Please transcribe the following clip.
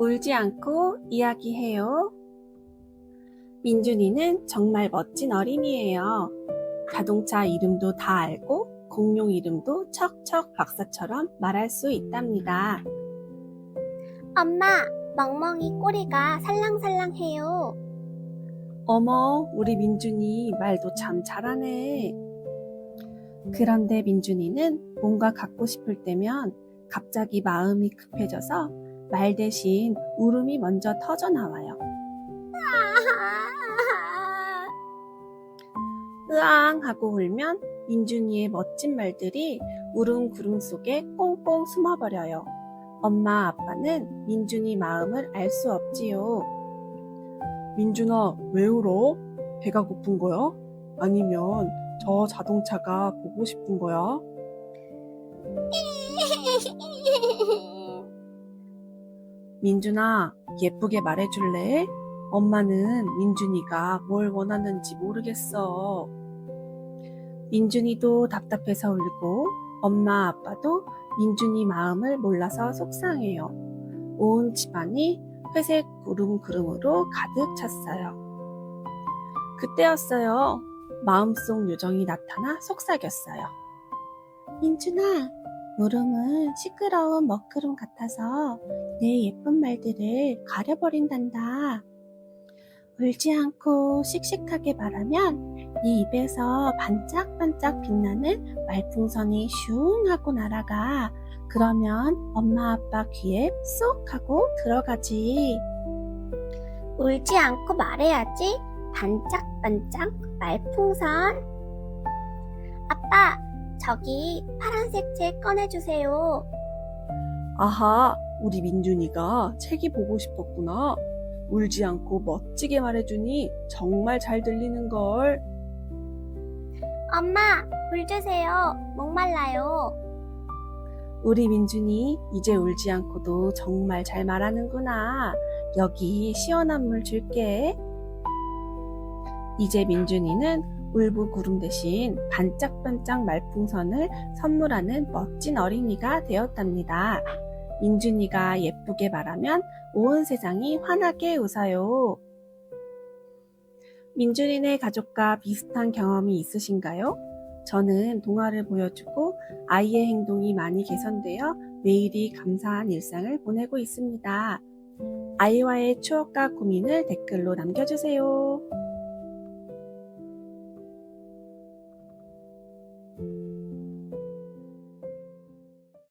울지 않고 이야기해요. 민준이는 정말 멋진 어린이에요. 자동차 이름도 다 알고 공룡 이름도 척척 박사처럼 말할 수 있답니다. 엄마, 멍멍이 꼬리가 살랑살랑해요. 어머, 우리 민준이 말도 참 잘하네. 그런데 민준이는 뭔가 갖고 싶을 때면 갑자기 마음이 급해져서 말 대신 울음이 먼저 터져 나와요. 으앙 하고 울면 민준이의 멋진 말들이 울음 구름 속에 꽁꽁 숨어버려요. 엄마 아빠는 민준이 마음을 알 수 없지요. 민준아, 왜 울어? 배가 고픈 거야? 아니면 저 자동차가 보고 싶은 거야? 민준아, 예쁘게 말해줄래? 엄마는 민준이가 뭘 원하는지 모르겠어. 민준이도 답답해서 울고 엄마 아빠도 민준이 마음을 몰라서 속상해요. 온 집안이 회색 구름구름으로 가득 찼어요. 그때였어요. 마음속 요정이 나타나 속삭였어요. 민준아, 울음은 시끄러운 먹구름 같아서 내 예쁜 말들을 가려버린단다. 울지 않고 씩씩하게 말하면 네 입에서 반짝반짝 빛나는 말풍선이 슝 하고 날아가. 그러면 엄마 아빠 귀에 쏙 하고 들어가지. 울지 않고 말해야지. 반짝반짝 말풍선. 아빠, 저기 파란색 책 꺼내주세요. 아하, 우리 민준이가 책이 보고 싶었구나. 울지 않고 멋지게 말해주니 정말 잘 들리는걸. 엄마, 물 주세요. 목말라요. 우리 민준이 이제 울지 않고도 정말 잘 말하는구나. 여기 시원한 물 줄게. 이제 민준이는 울부 구름 대신 반짝반짝 말풍선을 선물하는 멋진 어린이가 되었답니다. 민준이가 예쁘게 말하면 온 세상이 환하게 웃어요. 민준이네 가족과 비슷한 경험이 있으신가요? 저는 동화를 보여주고 아이의 행동이 많이 개선되어 매일이 감사한 일상을 보내고 있습니다. 아이와의 추억과 고민을 댓글로 남겨주세요. thank you